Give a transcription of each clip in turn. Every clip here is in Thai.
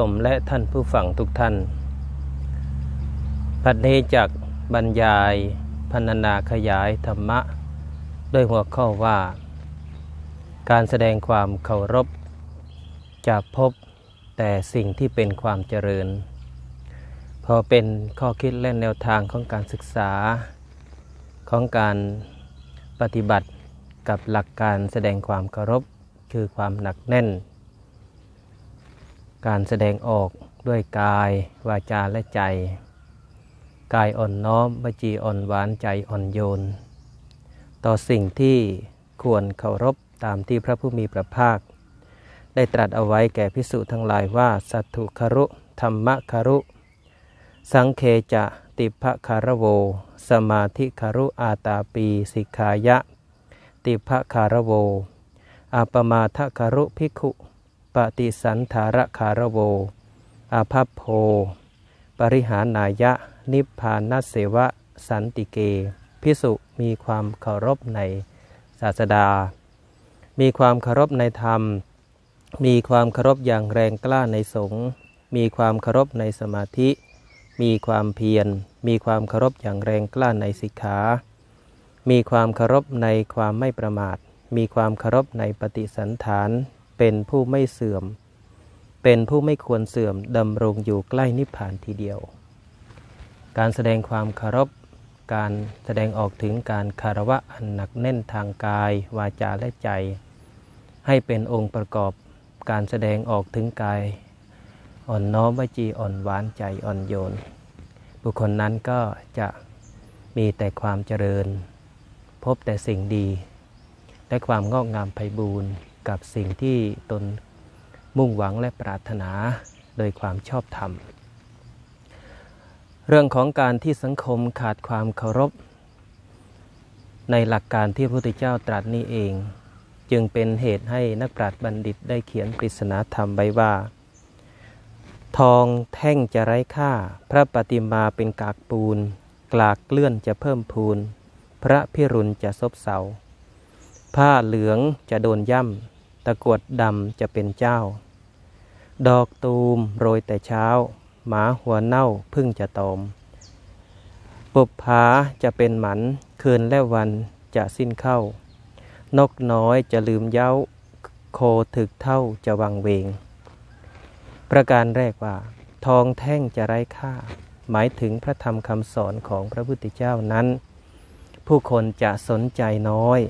ชมและท่านผู้ฟังทุกท่านพัดนี้จากบรรยายพันนาขยายธรรมะ ด้วยหัวข้อว่า การแสดงความเคารพจะพบแต่สิ่งที่เป็นความเจริญ พอเป็นข้อคิดและแนวทางของการศึกษา ของการปฏิบัติกับหลักการแสดงความเคารพคือความหนักแน่น การแสดงออกด้วยกาย วาจาและใจ กายอ่อนน้อมวจีอ่อนหวานใจอ่อนโยน ต่อสิ่งที่ควรเคารพตามที่พระผู้มีพระภาค ได้ตรัสเอาไว้แก่พิสุทั้งหลายว่า สัตถุคารุธรรมคารุ สังเคจะติภคารโว สมาธิคารุอาตาปีสิกขายะ ติภคารโวอาปมาทคารุภิกขุ ปฏิสันธารคารโวอาภัพโพ ปริหารนายะ นิพพานัสเสวะ สันติเก พิสุมีความเคารพในศาสดา มีความเคารพในธรรม มีความเคารพอย่างแรงกล้าในสงฆ์ มีความเคารพในสมาธิ มีความเพียร มีความเคารพอย่างแรงกล้าในสิกขา มีความเคารพในความไม่ประมาท มีความเคารพในปฏิสันฐาน เป็นผู้ไม่เสื่อม เป็นผู้ไม่ควรเสื่อมดำรงอยู่ใกล้นิพพานทีเดียว การแสดงความคารพการแสดงออกถึงการคารวะอันหนักแน่นทางกาย วาจาและใจ ให้เป็นองค์ประกอบการแสดงออกถึงกาย อ่อนน้อมวจีอ่อนหวานใจอ่อนโยน บุคคลนั้นก็จะมีแต่ความเจริญ พบแต่สิ่งดี และความงอกงามไพบูรณ์ กับสิ่งที่ตนมุ่งหวังและปรารถนาโดยความชอบธรรม เรื่องของการที่สังคมขาดความเคารพ ในหลักการที่พระพุทธเจ้าตรัสนี้เอง จึงเป็นเหตุให้นักปราชญ์บัณฑิตได้เขียนปริศนาธรรมไว้ว่า ทองแท่งจะไร้ค่า พระปฏิมาเป็นกากปูน กลากเลื่อนจะเพิ่มพูน พระพิรุณจะซบเซาผ้าเหลืองจะโดนย่ำ ตะกวดดำจะเป็นเจ้า ดอกตูมโรยแต่เช้า หมาหัวเน่าพึ่งจะตอมปุบผาจะเป็นหมันคืนและวันจะสิ้นเข้า นกน้อยจะลืมเย้า โคถึกเท่าจะวังเวง ประการแรกว่า ทองแท่งจะไร้ค่า หมายถึงพระธรรมคำสอนของพระพุทธเจ้านั้น ผู้คนจะสนใจน้อย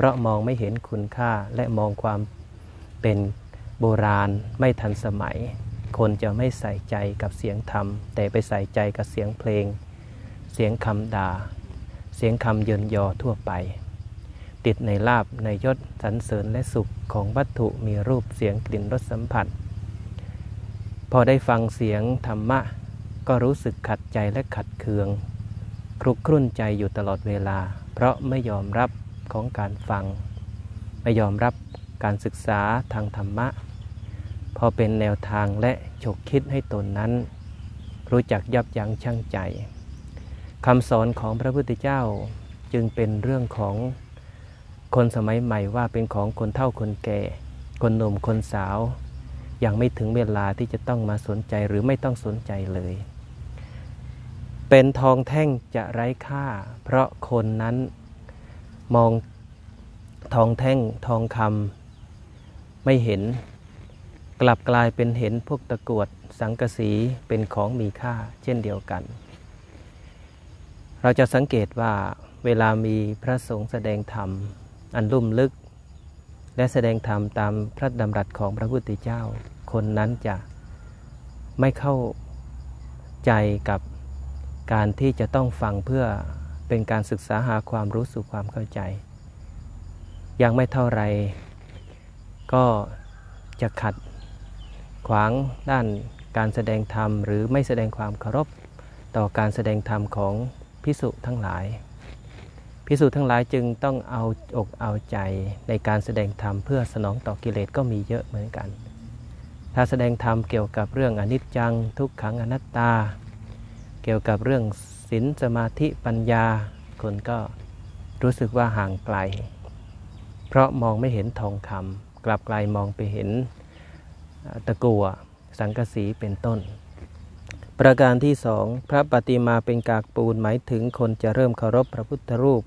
เพราะมองไม่เห็นคุณค่าและมองความเป็นโบราณไม่ทันสมัย คนจะไม่ใส่ใจกับเสียงธรรม แต่ไปใส่ใจกับเสียงเพลง เสียงคำด่า เสียงคำเยินยอทั่วไป ติดในลาบในยศสรรเสริญและสุขของวัตถุมีรูปเสียงกลิ่นรสสัมผัส พอได้ฟังเสียงธรรมะ ก็รู้สึกขัดใจและขัดเคืองครุกครุ่นใจอยู่ตลอดเวลา เพราะไม่ยอมรับ ของการฟัง ไม่ยอมรับการศึกษาทางธรรมะ พอเป็นแนวทางและฉกคิดให้ตนนั้น รู้จักยับยั้งชั่งใจคำสอนของพระพุทธเจ้าจึงเป็นเรื่องของคนสมัยใหม่ว่าเป็นของคนเฒ่าคนแก่ คนหนุ่มคนสาว ยังไม่ถึงเวลาที่จะต้องมาสนใจหรือไม่ต้องสนใจเลย เป็นทองแท่งจะไร้ค่า เพราะคนนั้น มองทองแท่งทองคำไม่เห็น กลับกลายเป็นเห็นพวกตะกรวดสังกสีเป็นของมีค่าเช่นเดียวกัน เราจะสังเกตว่าเวลามีพระสงฆ์แสดงธรรม อันลุ่มลึก และแสดงธรรมตามพระดำรัสของพระพุทธเจ้า คนนั้นจะไม่เข้าใจกับการที่จะต้องฟังเพื่อ เป็นการศึกษาหาความรู้สู่ความเข้าใจ ยังไม่เท่าไร ก็จะขัดขวางด้านการแสดงธรรม หรือไม่แสดงความเคารพต่อการแสดงธรรมของพิสุทั้งหลาย พิสุทั้งหลายจึงต้องเอาอกเอาใจในการแสดงธรรมเพื่อสนองต่อกิเลสก็มีเยอะเหมือนกัน ถ้าแสดงธรรมเกี่ยวกับเรื่องอนิจจังทุกขังอนัตตา เกี่ยวกับเรื่อง ศีลสมาธิปัญญา คนก็รู้สึกว่าห่างไกล เพราะมองไม่เห็นทองคำกลับไกลมองไปเห็นตะกัวสังกะสีเป็นต้น ประการที่สองพระปฏิมาเป็นกากปูนหมายถึงคนจะเริ่มเคารพพระพุทธรูป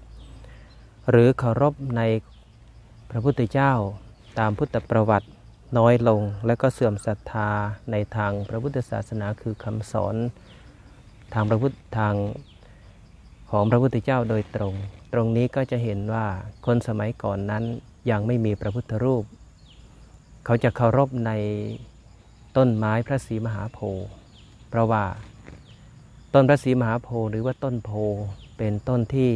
หรือเคารพในพระพุทธเจ้าตามพุทธประวัติน้อยลง และก็เสื่อมศรัทธาในทางพระพุทธศาสนาคือคำสอน ทางพระพุทธทางของพระพุทธเจ้าโดยตรง ตรงนี้ก็จะเห็นว่าคนสมัยก่อนนั้นยังไม่มีพระพุทธรูป เขาจะเคารพในต้นไม้พระศรีมหาโพธิ์เพราะว่าต้นพระศรีมหาโพธิ์หรือว่าต้นโพเป็นต้นที่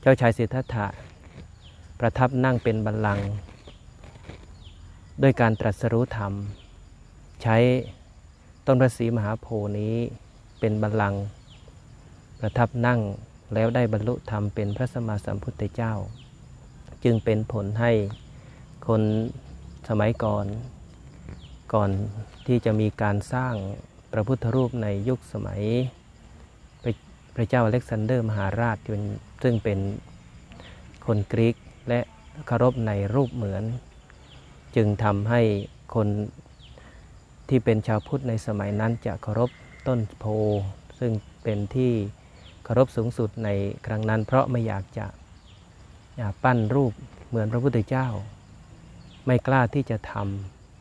เจ้าชายสิทธัตถะประทับนั่งเป็นบัลลังก์ด้วยการตรัสรู้ธรรม ใช้ต้นพระศรีมหาโพธิ์นี้ เป็นบัลลังก์ประทับนั่งแล้วได้บรรลุธรรมเป็นพระสมมาสัมพุทธเจ้า จึงเป็นผลให้คนสมัยก่อนก่อนที่จะมีการสร้างพระพุทธรูปในยุคสมัยพระเจ้าอเล็กซานเดอร์มหาราชซึ่งเป็นคนกรีกและเคารพในรูปเหมือน จึงทำให้คนที่เป็นชาวพุทธในสมัยนั้นจะเคารพ ต้นโพซึ่งเป็นที่เคารพสูงสุดในครั้งนั้น เพราะไม่อยากจะอยากปั้นรูปเหมือนพระพุทธเจ้า ไม่กล้าที่จะท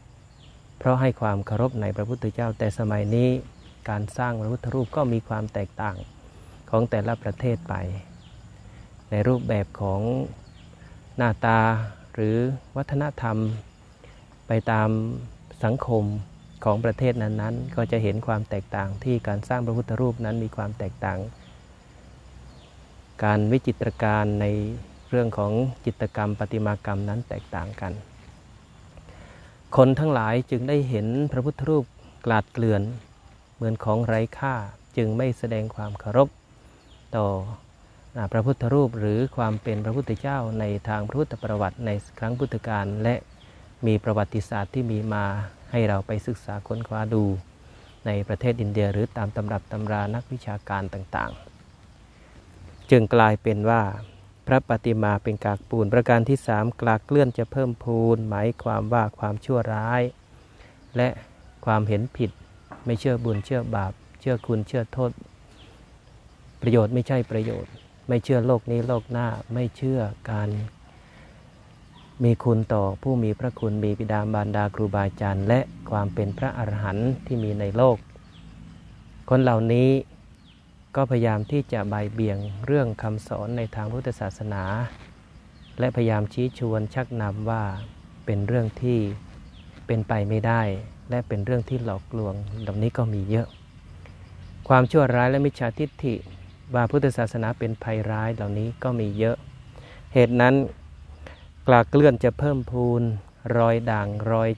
ำเพราะให้ความเคารพในพระพุทธเจ้า แต่สมัยนี้การสร้างพระพุทธรูปก็มีความแตกต่างของแต่ละประเทศไป ในรูปแบบของหน้าตาหรือวัฒนธรรมไปตามสังคม ของประเทศนั้นๆ ก็จะเห็นความแตกต่างที่การสร้างพระพุทธรูปนั้นมีความแตกต่าง การวิจิตรการในเรื่องของจิตกรรมประติมากรรมนั้นแตกต่างกัน คนทั้งหลายจึงได้เห็นพระพุทธรูปกลาดเกลื่อน เหมือนของไร้ค่าจึงไม่แสดงความเคารพต่อพระพุทธรูปหรือความเป็นพระพุทธเจ้าในทางพระพุทธประวัติในครั้งพุทธกาลและมีประวัติศาสตร์ที่มีมา ให้เราไปศึกษาค้นคว้าดูในประเทศอินเดียหรือตามตำรับตำรานักวิชาการต่างๆ จึงกลายเป็นว่าพระปฏิมาเป็นกากปูนประการที่สามกลากเลื่อนจะเพิ่มพูน หมายความว่าความชั่วร้าย และความเห็นผิดไม่เชื่อบุญเชื่อบาป เชื่อคุณเชื่อโทษ ประโยชน์ไม่ใช่ประโยชน์ ไม่เชื่อโลกนี้โลกหน้าไม่เชื่อการ มีคุณต่อผู้มีพระคุณมีบิดามารดาครูบาอาจารย์ และความเป็นพระอรหันต์ที่มีในโลก คนเหล่านี้ก็พยายามที่จะใบเบี่ยงเรื่องคำสอนในทางพุทธศาสนา และพยายามชี้ชวนชักนำว่าเป็นเรื่องที่เป็นไปไม่ได้ และเป็นเรื่องที่หลอกลวงดังนี้ก็มีเยอะ ความชั่วร้ายและมิจฉาทิฏฐิว่าพุทธศาสนาเป็นภัยร้ายเหล่านี้ก็มีเยอะ เหตุนั้น กลากเลื่อนจะเพิ่มพูนรอยด่างรอย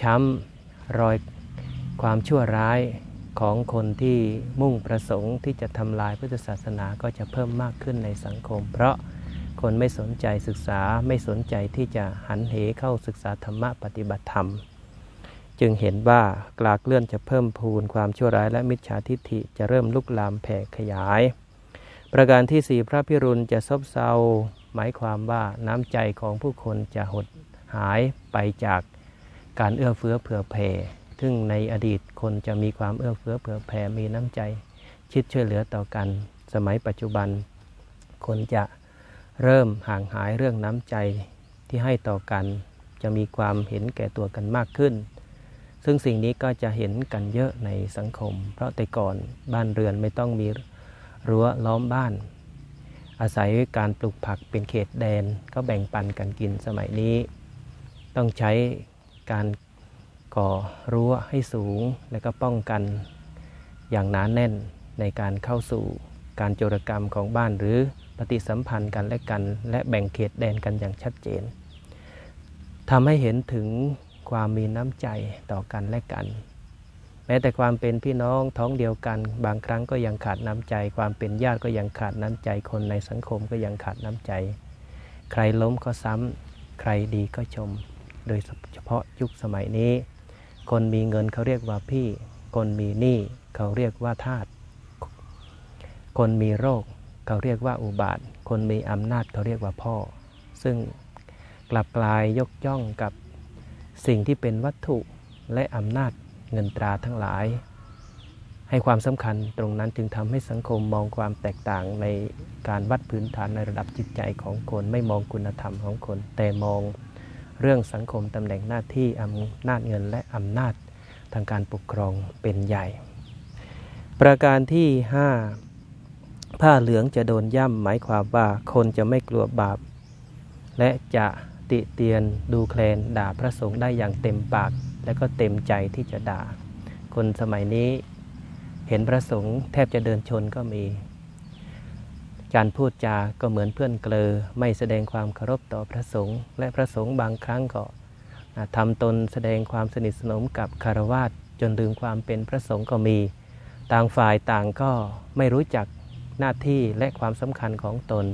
ช้ำรอยความชั่วร้ายของคนที่มุ่งประสงค์ที่จะทำลายพุทธศาสนาก็จะเพิ่มมากขึ้นในสังคม เพราะคนไม่สนใจศึกษาไม่สนใจที่จะหันเหเข้าศึกษาธรรมะปฏิบัติธรรม จึงเห็นว่ากลากเลื่อนจะเพิ่มพูนความชั่วร้ายและมิจฉาทิฏฐิจะเริ่มลุกลามแผ่ขยาย ประการที่สี่พระพิรุณจะซบเซา หมายความว่าน้ำใจของผู้คนจะหดหายไปจากการเอื้อเฟื้อเผื่อแผ่ซึ่งในอดีตคนจะมีความเอื้อเฟื้อเผื่อแผ่มีน้ำใจ ชิดช่วยเหลือต่อกัน สมัยปัจจุบัน คนจะเริ่มห่างหายเรื่องน้ำใจที่ให้ต่อกัน จะมีความเห็นแก่ตัวกันมากขึ้น ซึ่งสิ่งนี้ก็จะเห็นกันเยอะในสังคม เพราะแต่ก่อนบ้านเรือนไม่ต้องมีรั้วล้อมบ้าน อาศัยการปลูกผักเป็นเขตแดนก็แบ่งปันกันกินสมัยนี้ ต้องใช้การก่อรั้วให้สูง และก็ป้องกันอย่างหนานแน่นในการเข้าสู่การโจรกรรมของบ้านหรือปฏิสัมพันธ์กันและกัน และแบ่งเขตแดนกันอย่างชัดเจนทำให้เห็นถึงความมีน้ำใจต่อกันและกัน แม้แต่ความเป็นพี่น้องท้องเดียวกัน บางครั้งก็ยังขาดน้ำใจ ความเป็นญาติก็ยังขาดน้ำใจ คนในสังคมก็ยังขาดน้ำใจ ใครล้มก็ซ้ำใครดีก็ชม โดยเฉพาะยุคสมัยนี้ คนมีเงินเขาเรียกว่าพี่ คนมีหนี้เขาเรียกว่าทาสคนมีโรคเขาเรียกว่าอุบาท คนมีอำนาจเขาเรียกว่าพ่อ ซึ่งกลับกลายยกย่องกับสิ่งที่เป็นวัตถุและอำนาจ เงินตราทั้งหลาย ให้ความสำคัญตรงนั้นจึงทำให้สังคมมองความแตกต่างในการวัดพื้นฐานในระดับจิตใจของคนไม่มองคุณธรรมของคน แต่มองเรื่องสังคมตำแหน่งหน้าที่อำนาจเงินและอำนาจทางการปกครองเป็นใหญ่ ประการที่ 5 ผ้าเหลืองจะโดนย่ำหมายความว่าคนจะไม่กลัวบาป และจะติเตียนดูแคลนด่าพระสงฆ์ได้อย่างเต็มปาก และก็เต็มใจที่จะด่า คนสมัยนี้เห็นพระสงฆ์แทบจะเดินชนก็มี การพูดจาก็เหมือนเพื่อนเกลอไม่แสดงความเคารพต่อพระสงฆ์และพระสงฆ์บางครั้งก็ทำตนแสดงความสนิทสนมกับคารวาสจนลืมความเป็นพระสงฆ์ก็มี ต่างฝ่ายต่างก็ไม่รู้จักหน้าที่และความสำคัญของตน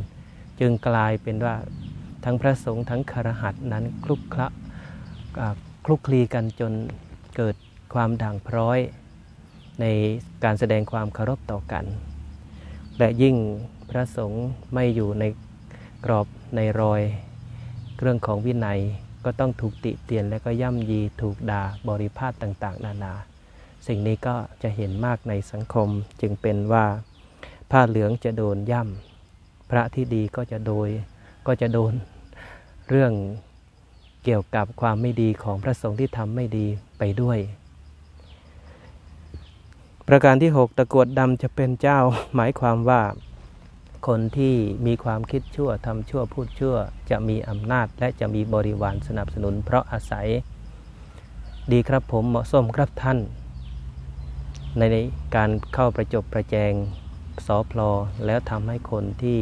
จึงกลายเป็นว่าทั้งพระสงฆ์ทั้งคารหัสนั้นคลุกคละ คลุกคลีกันจนเกิดความด่างพร้อยในการแสดงความเคารพต่อกัน และยิ่งพระสงฆ์ไม่อยู่ในกรอบในรอยเรื่องของวินัยก็ต้องถูกติเตียนและก็ย่ำยีถูกด่าบริพาทต่าง ๆ นานา สิ่งนี้ก็จะเห็นมากในสังคมจึงเป็นว่า ผ้าเหลืองจะโดนย่ำพระที่ดีก็จะโดยก็จะโดนเรื่อง เกี่ยวกับความไม่ดีของพระสงฆ์ที่ทำไม่ดีไปด้วย ประการที่ 6 ตะกวดดำจะเป็นเจ้า หมายความว่าคนที่มีความคิดชั่วทำชั่วพูดชั่ว จะมีอำนาจและจะมีบริวารสนับสนุน เพราะอาศัย ดีครับผมเหมาะสมครับท่าน ในการเข้าประจบประแจงสอพลอแล้วทำให้คนที่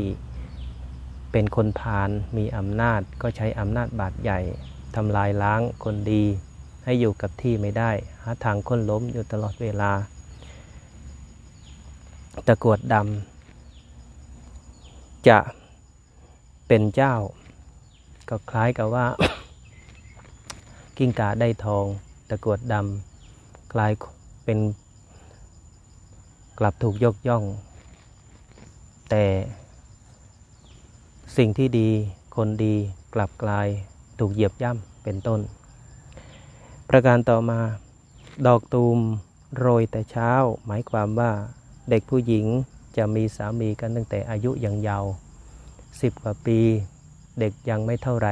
เป็นคนพาลมีอำนาจก็ใช้อำนาจบาดใหญ่ ทำลายล้างคนดี ให้อยู่กับที่ไม่ได้ หาทางค้นล้มอยู่ตลอดเวลา ตะกวดดำจะเป็นเจ้า ก็คล้ายกับว่า กิ้งกาได้ทอง ตะกวดดำกลายเป็นกลับถูกยกย่อง แต่สิ่งที่ดีคนดีกลับกลาย ถูกเหยียบย่ำเป็นต้น ประการต่อมา ดอกตูมโรยแต่เช้า หมายความว่าเด็กผู้หญิงจะมีสามีกันตั้งแต่อายุยังเยาว์สิบกว่าปีเด็กยังไม่เท่าไร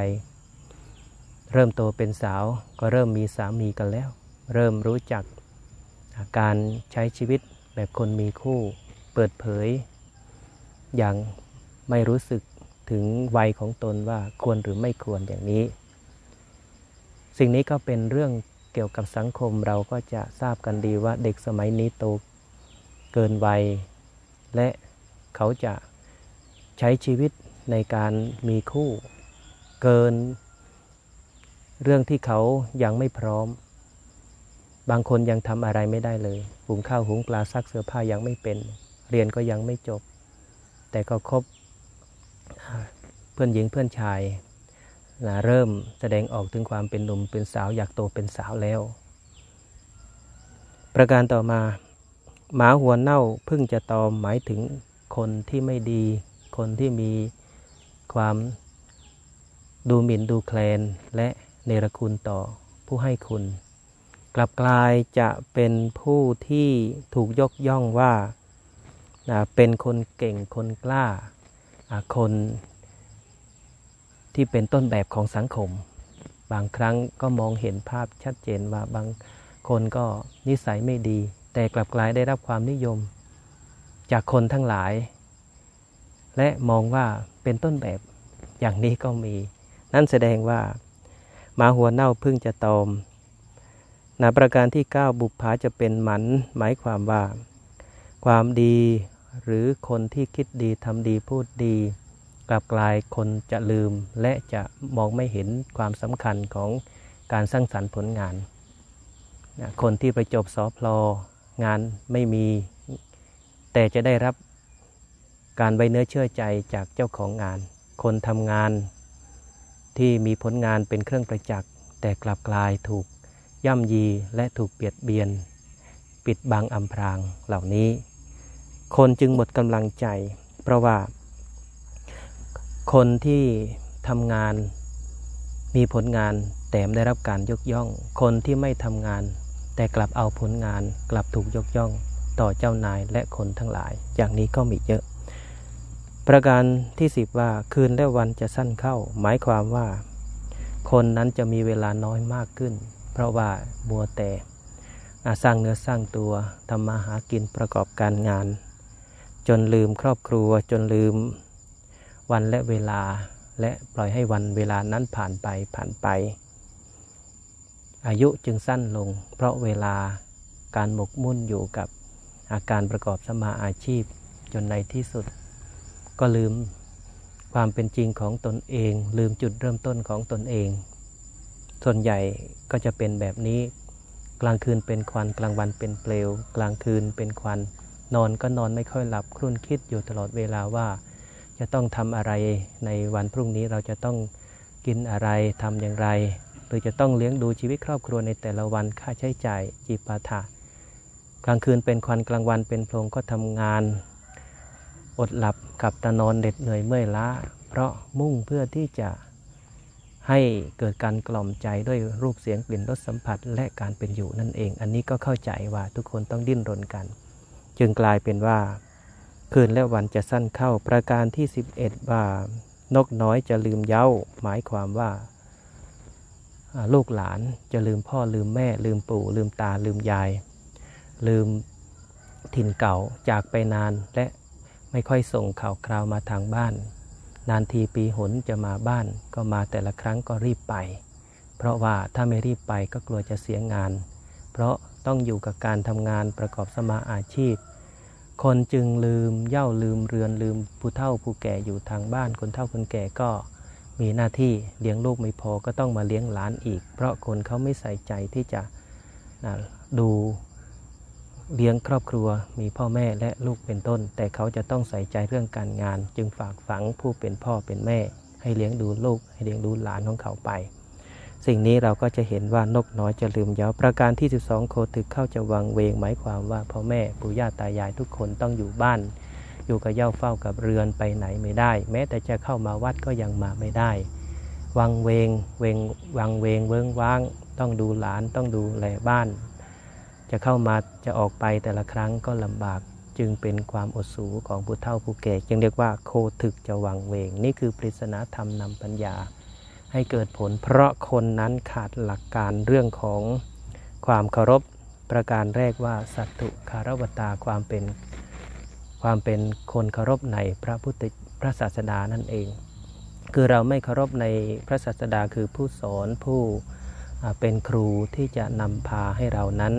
เริ่มโตเป็นสาวก็เริ่มมีสามีกันแล้ว เริ่มรู้จักการใช้ชีวิตแบบคนมีคู่ เปิดเผย อย่างไม่รู้สึก ถึงวัยของตนว่าควรหรือไม่ควรอย่างนี้ สิ่งนี้ก็เป็นเรื่องเกี่ยวกับสังคมเราก็จะทราบกันดีว่าเด็กสมัยนี้โตเกินวัย และเขาจะใช้ชีวิตในการมีคู่เกิน เรื่องที่เขายังไม่พร้อม บางคนยังทำอะไรไม่ได้เลยหุงข้าวหุงปลาซักเสื้อผ้ายังไม่เป็น เรียนก็ยังไม่จบ แต่ก็คบ เพื่อนหญิงเพื่อนชายนะเริ่มแสดงออกถึงความเป็นหนุ่มเป็นสาวอยากโตเป็นสาวแล้ว ประการต่อมา หมาหัวเน่าพิ่งจะตอมหมายถึงคนที่ไม่ดี คนที่มีความดูหมิ่นดูแคลนและเนรคุณต่อผู้ให้คุณ กลับกลายจะเป็นผู้ที่ถูกยกย่องว่าเป็นคนเก่งคนกล้า คนที่เป็นต้นแบบของสังคม บางครั้งก็มองเห็นภาพชัดเจนว่าบางคนก็นิสัยไม่ดี แต่กลับกลายได้รับความนิยม จากคนทั้งหลาย และมองว่าเป็นต้นแบบอย่างนี้ก็มี นั่นแสดงว่ามาหัวเน่าพึ่งจะตอมนาประการที่ 9 บุพผาจะเป็นหมัน หมายความว่า ความดี หรือคนที่คิดดีทำดีพูดดี กลับกลายคนจะลืม และจะมองไม่เห็นความสำคัญของการสร้างสรรค์ผลงานคนที่ไปจบสอพลองานไม่มี แต่จะได้รับการไว้เนื้อเชื่อใจจากเจ้าของงาน คนทำงานที่มีผลงานเป็นเครื่องประจักษ์ แต่กลับกลายถูกย่ำยีและถูกเบียดเบียน ปิดบังอำพรางเหล่านี้ คนจึงหมดกำลังใจ เพราะว่า คนที่ทำงานมีผลงานแถมได้รับการยกย่อง คนที่ไม่ทำงาน แต่กลับเอาผลงานกลับถูกยกย่อง ต่อเจ้านายและคนทั้งหลาย อย่างนี้ก็มีเยอะ ประการที่สิบว่าคืนและวันจะสั้นเข้า หมายความว่า คนนั้นจะมีเวลาน้อยมากขึ้น เพราะว่าบัวแต่สร้างเนื้อสร้างตัวทำมาหากินประกอบการงาน จนลืมครอบครัว จนลืมวันและเวลา และปล่อยให้วันเวลานั้นผ่านไปผ่านไป อายุจึงสั้นลง เพราะเวลาการหมกมุ่นอยู่กับอาการประกอบสมาอาชีพ จนในที่สุด ก็ลืมความเป็นจริงของตนเอง ลืมจุดเริ่มต้นของตนเอง ส่วนใหญ่ก็จะเป็นแบบนี้ กลางคืนเป็นควันกลางวันเป็นเปลว กลางคืนเป็นควัน นอนก็นอนไม่ค่อยหลับครุ่นคิดอยู่ตลอดเวลาว่า จะต้องทำอะไรในวันพรุ่งนี้เราจะต้องกินอะไรทำอย่างไร หรือจะต้องเลี้ยงดูชีวิตครอบครัวในแต่ละวันค่าใช้จ่ายจีปาถะกลางคืนเป็นควันกลางวันเป็นโพรงก็ทำงาน อดหลับกับตานอนเด็ดเหนื่อยเมื่อยล้า เพราะมุ่งเพื่อที่จะให้เกิดการกล่อมใจด้วยรูปเสียงกลิ่นรสสัมผัสและการเป็นอยู่นั่นเอง อันนี้ก็เข้าใจว่าทุกคนต้องดิ้นรนกัน จึงกลายเป็นว่า คืนและวันจะสั้นเข้าประการที่ 11 ว่านกน้อยจะลืมเย้า หมายความว่าอ่า ลูกหลานจะลืมพ่อลืมแม่ ลืมปู่ ลืมตาลืมยาย ลืมถิ่นเก่าจากไปนานและไม่ค่อยส่งข่าวคราวมาทางบ้าน นานทีปีหนจะมาบ้าน ก็มาแต่ละครั้งก็รีบไป เพราะว่าถ้าไม่รีบไปก็กลัวจะเสียงาน เพราะต้องอยู่กับการทำงานประกอบสมาอาชีพ คนจึงลืมเย่าลืมเรือนลืมผู้เฒ่าผู้แก่อยู่ทางบ้าน คนเฒ่าคนแก่ก็มีหน้าที่เลี้ยงลูกไม่พอก็ต้องมาเลี้ยงหลานอีก เพราะคนเขาไม่ใส่ใจที่จะดูเลี้ยงครอบครัวมีพ่อแม่และลูกเป็นต้น แต่เขาจะต้องใส่ใจเรื่องการงาน จึงฝากฝังผู้เป็นพ่อเป็นแม่ ให้เลี้ยงดูลูกให้เลี้ยงดูหลานของเขาไป สิ่งนี้เราก็จะเห็นว่านกน้อยจะลืมเยาประการที่ 12 โคตึกเข้าจะวังเวง หมายความว่าพ่อแม่ปู่ย่าตายายทุกคนต้องอยู่บ้าน อยู่กับเย่าเฝ้ากับเรือนไปไหนไม่ได้ แม้แต่จะเข้ามาวัดก็ยังมาไม่ได้ วังเวงเวงวังเวงเวิงว้าง ต้องดูหลานต้องดูแลบ้าน จะเข้ามาจะออกไปแต่ละครั้งก็ลำบากจึงเป็นความอดสูของผู้เฒ่าผู้แก่จึงเรียกว่าโคถึกจะวังเวง นี่คือปริศนาธรรมนำปัญญา ให้เกิดผล เพราะคนนั้นขาดหลักการเรื่องของความเคารพประการแรกว่าสัตตุคารวตาความเป็นความเป็นคนเคารพในพระพุทธพระศาสดานั่นเอง คือเราไม่เคารพในพระศาสดาคือผู้สอนผู้เป็นครูที่จะนำพาให้เรานั้น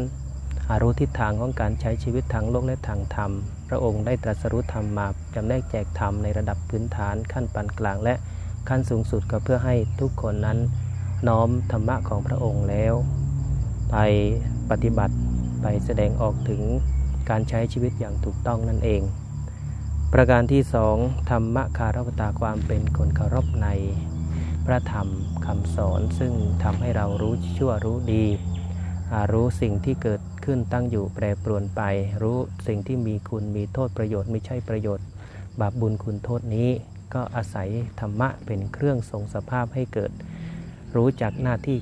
รู้ทิศทางของการใช้ชีวิตทางโลกและทางธรรม พระองค์ได้ตรัสรู้ธรรมมาจำแนกแจกธรรมในระดับพื้นฐานขั้นปานกลางและ ขั้นสูงสุดก็เพื่อให้ทุกคนนั้นน้อมธรรมะของพระองค์แล้ว ไปปฏิบัติไปแสดงออกถึงการใช้ชีวิตอย่างถูกต้องนั่นเอง ประการที่สองธรรมะคารวตาความเป็นคนเคารพในพระธรรมคำสอนซึ่งทำให้เรารู้ชั่วรู้ดีรู้สิ่งที่เกิดขึ้นตั้งอยู่แปรปรวนไป รู้สิ่งที่มีคุณมีโทษประโยชน์ไม่ใช่ประโยชน์ บาปบุญคุณโทษนี้ ก็อาศัยธรรมะเป็นเครื่องทรงสภาพให้เกิด รู้จักหน้าที่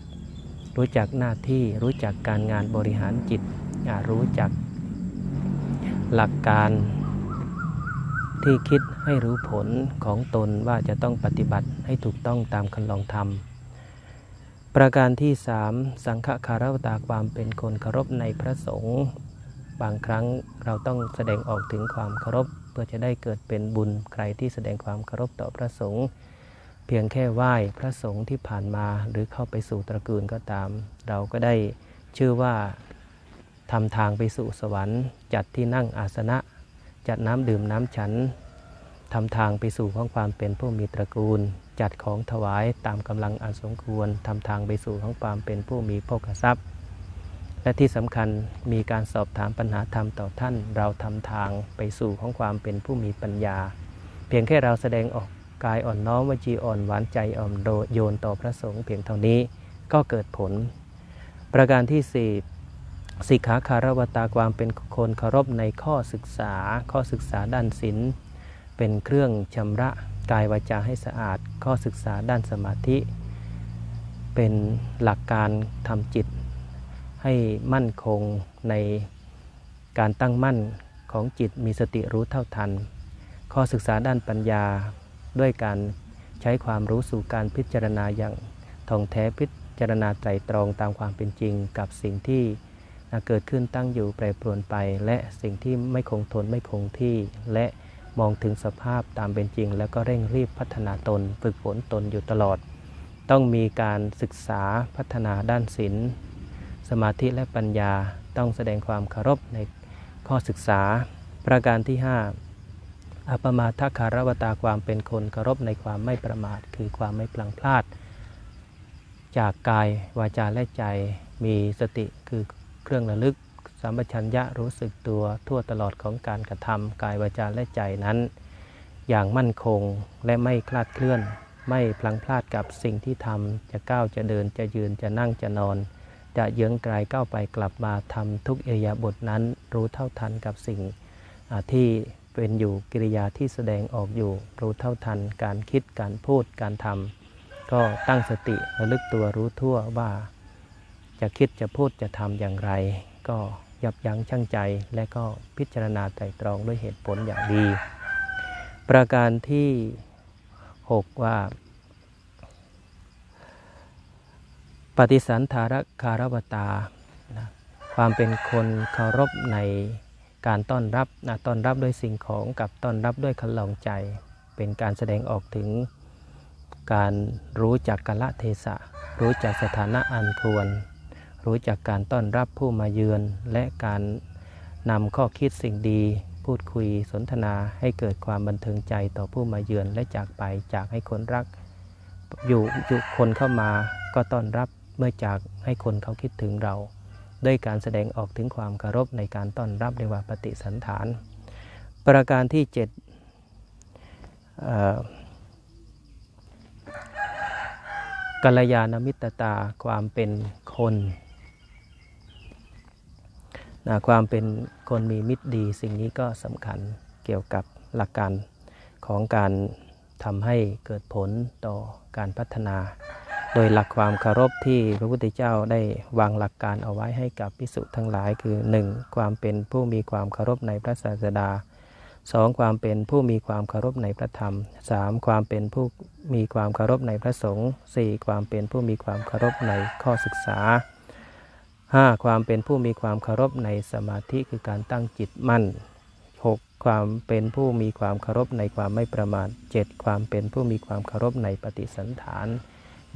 รู้จักหน้าที่ รู้จักการงานบริหารจิต รู้จักหลักการที่คิดให้รู้ผลของตนว่าจะต้องปฏิบัติให้ถูกต้องตามคันลองธรรม ประการที่สามสังฆคารวตาความเป็นคนเคารพในพระสงฆ์บางครั้งเราต้องแสดงออกถึงความเคารพ พื่อจะได้เกิดเป็นบุญใครที่แสดงความเคารพต่อพระสงฆ์เพียงแค่ไหว้พระสงฆ์ที่ผ่านมาหรือเข้าไปสู่ตระกูลก็ตาม เราก็ได้ชื่อว่าทำทางไปสู่สวรรค์ จัดที่นั่งอาสนะ จัดน้ำดื่มน้ำฉันทำทางไปสู่ของความเป็นผู้มีตระกูล จัดของถวายตามกำลังอันสมควรทำทางไปสู่ของความเป็นผู้มีโภคทรัพย์ และที่สำคัญมีการสอบถามปัญหาธรรมต่อท่าน เราทำทางไปสู่ของความเป็นผู้มีปัญญา เพียงแค่เราแสดงออกกายอ่อนน้อมวจีอ่อนหวานใจอ่อนโยนต่อพระสงฆ์เพียงเท่านี้ก็เกิดผล ประการที่สี่สิกขาคารวตาความเป็นคนเคารพในข้อศึกษา ข้อศึกษาด้านศีลเป็นเครื่องชำระกายวาจาให้สะอาด ข้อศึกษาด้านสมาธิ เป็นหลักการทำจิต ให้มั่นคงในการตั้งมั่นของจิตมีสติรู้เท่าทัน ข้อศึกษาด้านปัญญาด้วยการใช้ความรู้สู่การพิจารณาอย่างท่องแท้พิจารณาไตรตรองตามความเป็นจริงกับสิ่งที่เกิดขึ้นตั้งอยู่แปรปรวนไป และสิ่งที่ไม่คงทนไม่คงที่ และมองถึงสภาพตามเป็นจริง แล้วก็เร่งรีบพัฒนาตน ฝึกฝนตนอยู่ตลอด ต้องมีการศึกษาพัฒนาด้านศีล สมาธิและปัญญาต้องแสดงความเคารพในข้อศึกษา ประการที่ 5 อัปมาทคารวตาความเป็นคนเคารพในความไม่ประมาท คือความไม่พลังพลาด จากกายวาจาและใจมีสติคือเครื่องระลึกสัมปชัญญะรู้สึกตัวทั่วตลอดของการกระทำกายวาจาและใจนั้น อย่างมั่นคงและไม่คลาดเคลื่อน ไม่พลังพลาดกับสิ่งที่ทำจะก้าวจะเดินจะยืนจะนั่งจะนอน จะเยื้องไกลก้าวไปกลับมาทำทุกเอริยาบทนั้น รู้เท่าทันกับสิ่งที่เป็นอยู่กิริยาที่แสดงออกอยู่ รู้เท่าทัน การคิดการพูดการทำก็ตั้งสติระลึกตัวรู้ทั่วว่า จะคิดจะพูดจะทำอย่างไร ก็ยับยั้งชั่งใจ และก็พิจารณาไตรตรองด้วยเหตุผลอย่างดี ประการที่ 6 ว่า ปฏิสันธารคารวตานะความเป็นคนเคารพในการต้อนรับนะต้อนรับด้วยสิ่งของกับต้อนรับด้วยคันลองใจ เป็นการแสดงออกถึงการรู้จักกาลเทศะ รู้จักสถานะอันควร รู้จักการต้อนรับผู้มาเยือนและการนำข้อคิดสิ่งดี พูดคุยสนทนาให้เกิดความบันเทิงใจต่อผู้มาเยือนและจากไปจากให้คนรักอยู่อยู่คนเข้ามาก็ต้อนรับ เมื่อจากให้คนเขาคิดถึงเรา ด้วยการแสดงออกถึงความเคารพในการต้อนรับเรียกว่าปฏิสันฐาน ประการที่7กัลยาณมิตรตาความเป็นคนนะความเป็นคนมีมิตรดี สิ่งนี้ก็สำคัญเกี่ยวกับหลักการของการทำให้เกิดผลต่อการพัฒนา โดยหลักความเคารพที่พระพุทธเจ้าได้วางหลักการเอาไว้ให้กับพิสุทั้งหลายคือ 1. ความเป็นผู้มีความเคารพในพระศาสดา 2. ความเป็นผู้มีความเคารพในพระธรรม 3. ความเป็นผู้มีความเคารพในพระสงฆ์ 4. ความเป็นผู้มีความเคารพในข้อศึกษา 5. ความเป็นผู้มีความเคารพในสมาธิคือการตั้งจิตมั่น 6. ความเป็นผู้มีความเคารพในความไม่ประมาท 7. ความเป็นผู้มีความเคารพในปฏิสันฐาน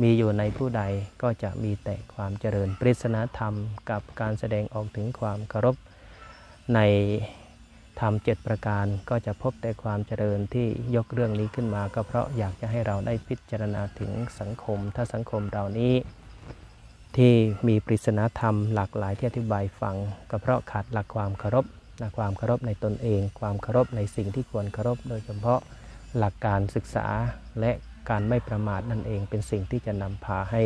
มีอยู่ในผู้ใดก็จะมีแต่ความเจริญปริศนาธรรมกับการแสดงออกถึงความเคารพในธรรมเจ็ดประการก็จะพบแต่ความเจริญที่ยกเรื่องนี้ขึ้นมาก็เพราะอยากจะให้เราได้พิจารณาถึงสังคม ถ้าสังคมเรานี้ที่มีปริศนาธรรมหลากหลายที่อธิบายฟัง ก็เพราะขาดหลักความเคารพนะความเคารพในตนเอง ความเคารพในสิ่งที่ควรเคารพ โดยเฉพาะหลักการศึกษาและ การไม่ประมาทนั่นเองเป็นสิ่งที่จะนำพาให้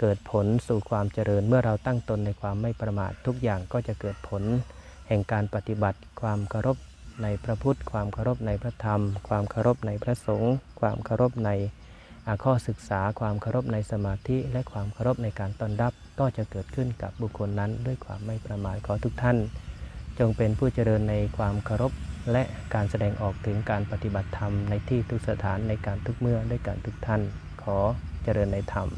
เกิดผลสู่ความเจริญ เมื่อเราตั้งตนในความไม่ประมาททุกอย่างก็จะเกิดผล แห่งการปฏิบัติ ความเคารพในพระพุทธ ความเคารพในพระธรรม ความเคารพในพระสงฆ์ความเคารพในข้อศึกษา ความเคารพในสมาธิ และความเคารพในการต้อนรับ ก็จะเกิดขึ้นกับบุคคลนั้น ด้วยความไม่ประมาทขอทุกท่าน จงเป็นผู้เจริญในความเคารพ และการแสดงออกถึงการปฏิบัติธรรมในที่ทุกสถานในการทุกเมื่อด้วยการทุกท่าน ขอเจริญในธรรม